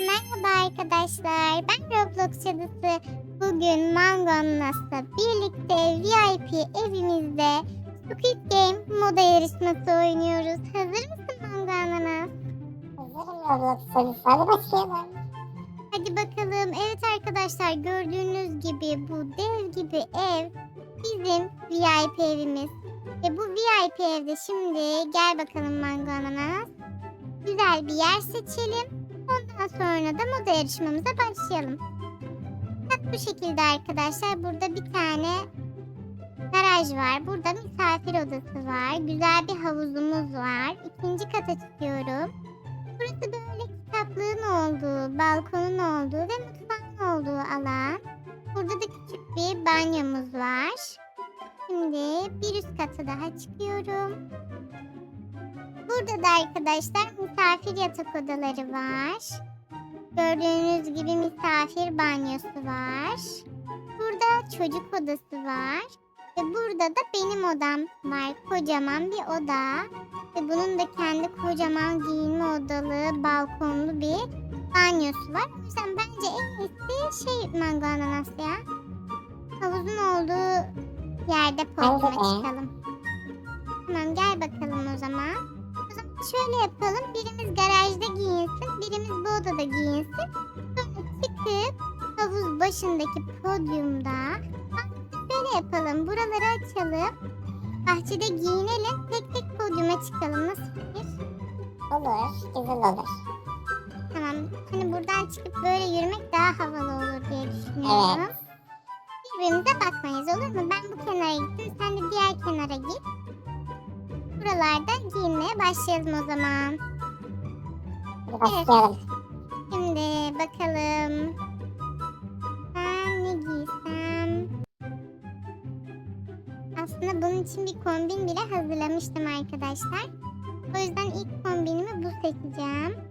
Merhaba arkadaşlar, ben Roblox cadısı. Bugün Mango Ananas'la birlikte VIP evimizde Squid Game moda yarışması oynuyoruz. Hazır mısın Mango Ananas? Hazırım Roblox. Hadi başlayalım. Hadi bakalım. Evet arkadaşlar gördüğünüz gibi bu dev gibi ev bizim VIP evimiz. Ve bu VIP evde şimdi gel bakalım Mango Ananas. Güzel bir yer seçelim. Ondan sonra da moda yarışmamıza başlayalım. Bu şekilde arkadaşlar. Burada bir tane garaj var. Burada misafir odası var. Güzel bir havuzumuz var. İkinci kata çıkıyorum. Burası böyle kitaplığın olduğu, balkonun olduğu ve mutfağın olduğu alan. Burada da küçük bir banyomuz var. Şimdi bir üst kata daha çıkıyorum. Burada da arkadaşlar misafir yatak odaları var. Gördüğünüz gibi misafir banyosu var. Burada çocuk odası var. Ve burada da benim odam var. Kocaman bir oda. Ve bunun da kendi kocaman giyinme odalı, balkonlu bir banyosu var. O yüzden bence en iyisi şey mango ananas ya. Havuzun olduğu yerde podyuma çıkalım. Tamam gel bakalım o zaman. Şöyle yapalım. Birimiz garajda giyinsin, birimiz bu odada giyinsin. Sonra çıkıp havuz başındaki podyumda şöyle yapalım. Buraları açalım. Bahçede giyinelim. Tek tek podyuma çıkalım. Nasıl fikir? Olur. Güzel olur. Tamam. Hani buradan çıkıp böyle yürümek daha havalı olur diye düşünüyorum. Evet. Birbirimize bakmayız olur mu? Ben bu kenara gittim. Sen de diğer kenara git. Buralarda giyinmeye başlayalım o zaman. Hadi başlayalım. Şimdi bakalım. Ben ne giysem? Aslında bunun için bir kombin bile hazırlamıştım arkadaşlar. O yüzden ilk kombinimi bu seçeceğim.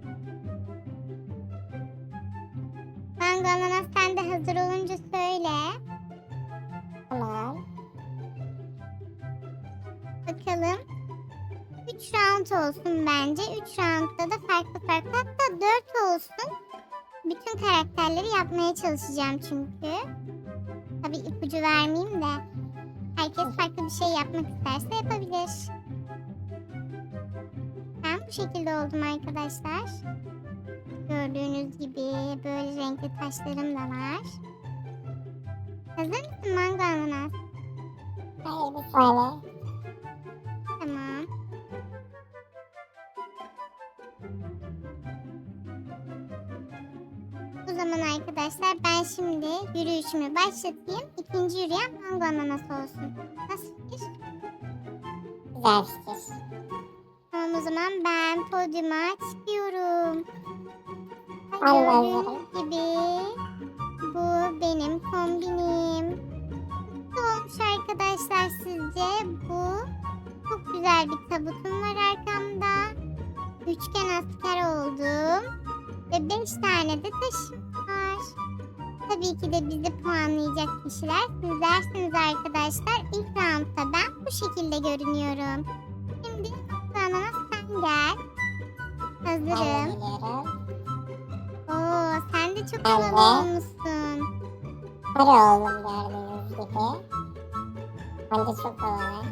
Olsun bence. 3 roundda da farklı farklı hatta 4 olsun. Bütün karakterleri yapmaya çalışacağım çünkü. Tabii ipucu vermeyeyim de. Herkes farklı bir şey yapmak isterse yapabilir. Ben bu şekilde oldum arkadaşlar. Gördüğünüz gibi böyle renkli taşlarım da var. Hazır mısın mango ananas? Hayır bir. Şimdi yürüyüşümü başlatayım. İkinci yürüyen mango ananas olsun. Nasıl fikir? Güzel fikir. Tamam o zaman ben podyuma çıkıyorum. De Gördüğünüz gibi bu benim kombinim. Nasıl olmuş arkadaşlar sizce bu? Çok güzel bir tabutum var arkamda. Üçgen asker oldum. Ve beş tane de taşım. Tabii ki de bizi puanlayacak kişiler sizlersiniz arkadaşlar. İlk roundda ben bu şekilde görünüyorum. Şimdi ananas sen gel. Ben de Hazırım. Oo, sen de çok Ben havalı de. olmuşsun. Sarı oldum gördüğünüz gibi. Bence çok havalı.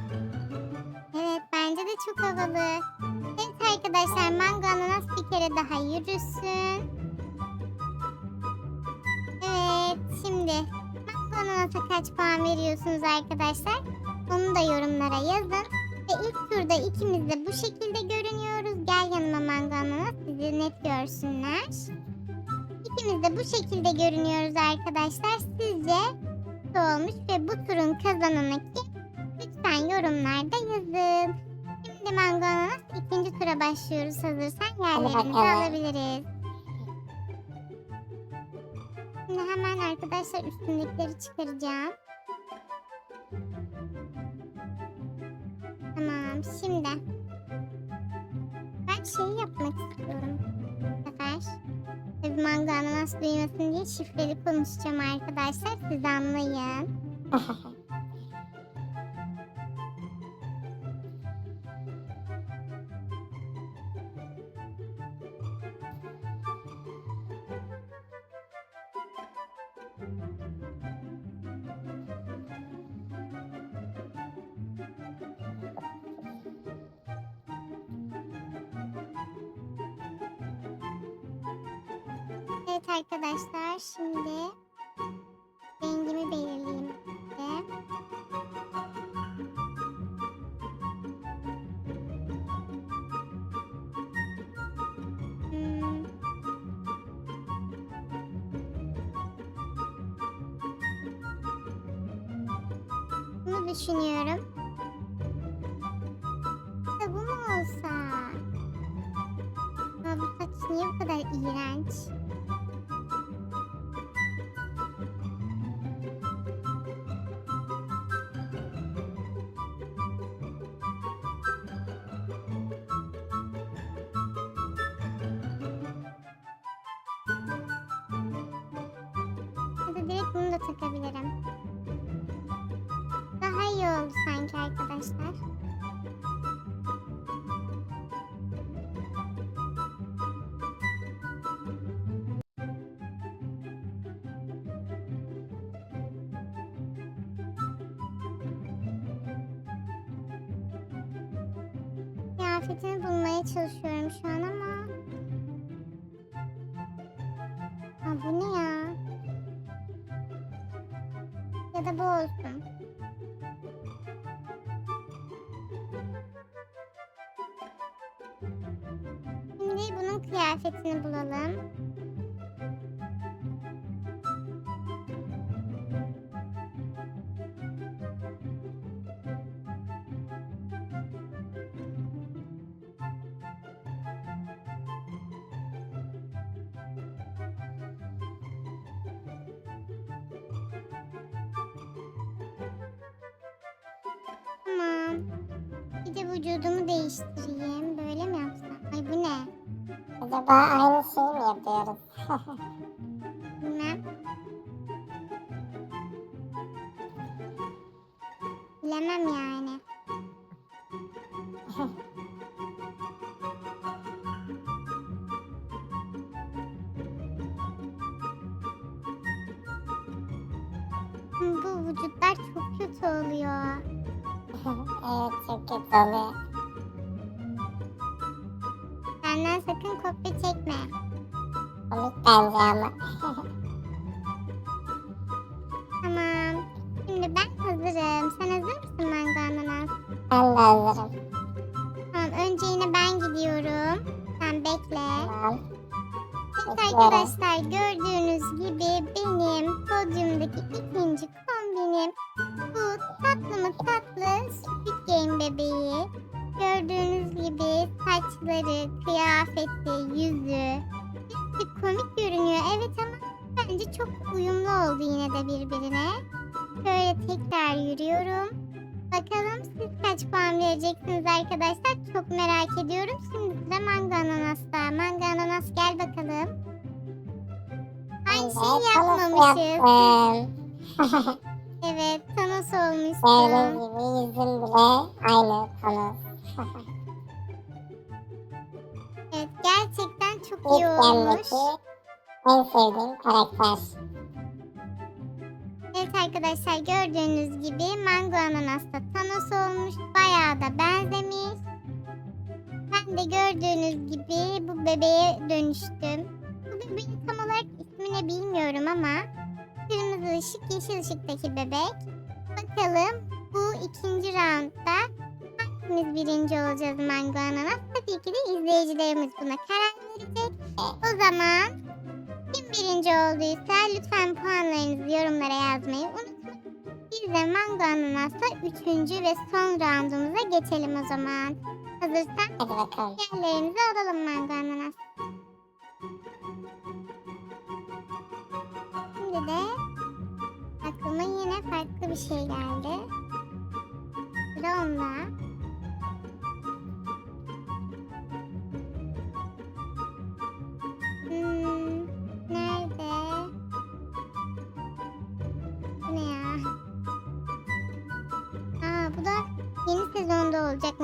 Evet bence de çok havalı. Evet arkadaşlar mango ananas bir kere daha yürüsün. Şimdi mango ananasa kaç puan veriyorsunuz arkadaşlar? Onu da yorumlara yazın. Ve ilk turda ikimiz de bu şekilde görünüyoruz. Gel yanıma mango ananas bizi net görsünler. İkimiz de bu şekilde görünüyoruz arkadaşlar. Sizce olmuş ve bu turun kazananı kim? Lütfen yorumlarda yazın. Şimdi mango ananas ikinci tura başlıyoruz. Hazırsan yerlerimizi alabiliriz. Şimdi hemen arkadaşlar üstündekileri çıkaracağım. Tamam şimdi. Ben şeyi yapmak istiyorum. Bu sefer. Tabii mango ananas duymasın diye şifreli konuşacağım arkadaşlar. Siz anlayın. Evet arkadaşlar şimdi rengimi belirleyeyim. size. Hmm. Bunu düşünüyorum. Bu mu olsa? Ya bu saç niye bu kadar iğrenç? Takabilirim. Daha iyi oldu sanki arkadaşlar. Da bu. Şimdi bunun kıyafetini bulalım. Tamam. Bir de vücudumu değiştireyim. Böyle mi yapsam? Ay bu ne? Acaba aynı şeyi mi yapıyoruz? Bilmem. Bilemem yani. Oluyor. Benden sakın kopya çekme. Komik bence ama. Tamam. Şimdi ben hazırım. Sen hazır mısın mango ananas? ben de hazırım. Tamam önce yine ben gidiyorum. Sen bekle. Tamam. Evet Bekliyorum. arkadaşlar gördüğünüz gibi benim podyumdaki ikinci kombinim bu tatlı mı tatlı saçları, kıyafeti, yüzü bir komik görünüyor evet ama bence çok uyumlu oldu yine de birbirine. Şöyle tekrar yürüyorum. Bakalım siz kaç puan vereceksiniz arkadaşlar çok merak ediyorum. Şimdi sıra Mango Ananas'ta. Mango Ananas gel bakalım. Aynı şeyi de yapmamışız. Evet Thanos olmuşsun. Gördüğün gibi yüzüm bile aynı Thanos. Gerçekten çok iyi İlk olmuş. gemdeki en sevdiğim karakter. Evet arkadaşlar gördüğünüz gibi Mango Ananas'ta Thanos olmuş. Bayağı da benzemiş. Ben de gördüğünüz gibi bu bebeğe dönüştüm. Bu bebeğin tam olarak ismini bilmiyorum ama kırmızı ışık yeşil ışıktaki bebek. Bakalım bu ikinci roundda hangimiz birinci olacağız Mango Ananas? Tabii ki de izleyicilerimiz buna karar verecek. O zaman kim birinci olduysa lütfen puanlarınızı yorumlara yazmayı unutmayın. Biz de Mango Ananas'la üçüncü ve son roundumuza geçelim o zaman. Hazırsan Hadi bakalım. yerlerimizi alalım Mango Ananas. Şimdi de aklıma yine farklı bir şey geldi. Sıra onda.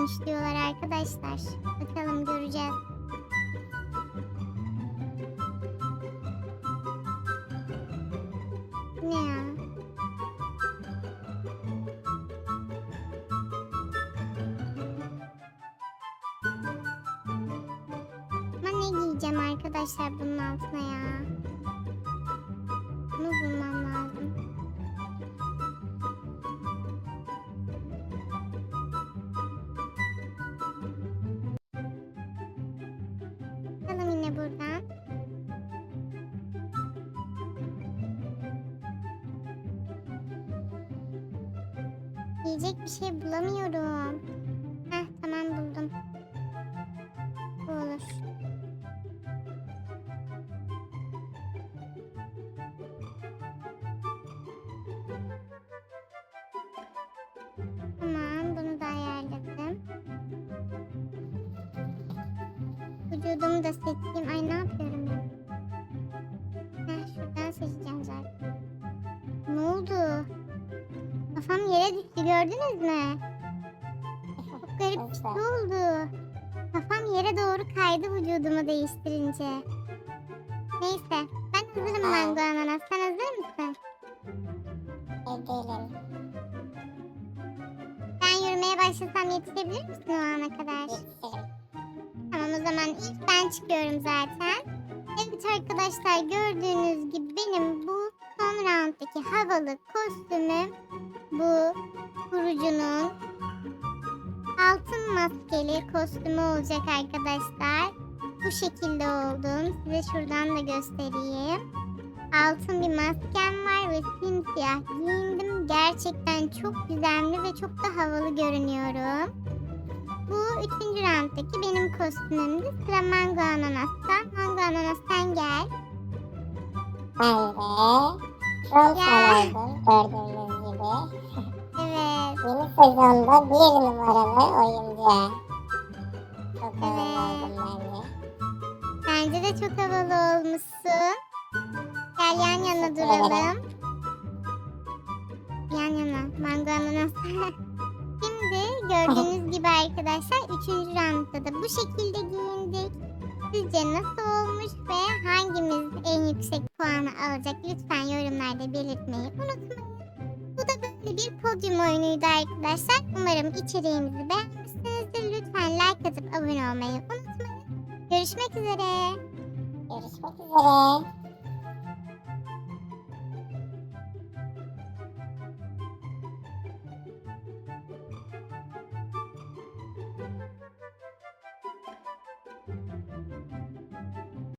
Olacakmış diyorlar arkadaşlar. Bakalım göreceğiz. Ne ya? Ama ne giyeceğim arkadaşlar bunun altına ya. Bunu bulmam lazım. Yiyecek bir şey bulamıyorum. Heh tamam buldum. Bu olur. Tamam bunu da ayarladım. Vücudumu da seçeyim. Ay ne yapıyorum ben? Heh şuradan seçeceğim zaten. Ne oldu? Kafam yere düştü gördünüz mü? Çok garip bir şey oldu. Kafam yere doğru kaydı vücudumu değiştirince. Neyse ben hazırım mango ananas. Sen hazır mısın? Ev değilim. Ben yürümeye başlasam yetişebilir misin o ana kadar? Yetişirim. Tamam o zaman ilk ben çıkıyorum zaten. Evet arkadaşlar gördüğünüz gibi benim bu son rounddaki havalı kostümüm bu kurucunun altın maskeli kostümü olacak arkadaşlar. Bu şekilde oldum. Size şuradan da göstereyim. Altın bir maskem var ve simsiyah giyindim. Gerçekten çok güzelli ve çok da havalı görünüyorum. Bu üçüncü rounddaki benim kostümümdü. Sıra Mango Ananas'ta. Mango Ananas sen gel. Ben de Frontman oldum gördüğünüz gibi. Yeni sezonda bir numaralı oyuncu. Çok havalı oldum bence. Bence de çok havalı olmuşsun. Gel yan yana duralım. Yan yana. Mango Ananas. Şimdi gördüğünüz gibi arkadaşlar üçüncü roundda da bu şekilde giyindik. Sizce nasıl olmuş ve hangimiz en yüksek puanı alacak lütfen yorumlarda belirtmeyi unutmayın. Bu da böyle bir podyum oyunuydu arkadaşlar. Umarım içeriğimizi beğenmişsinizdir. Lütfen like atıp abone olmayı unutmayın. Görüşmek üzere. Görüşmek üzere.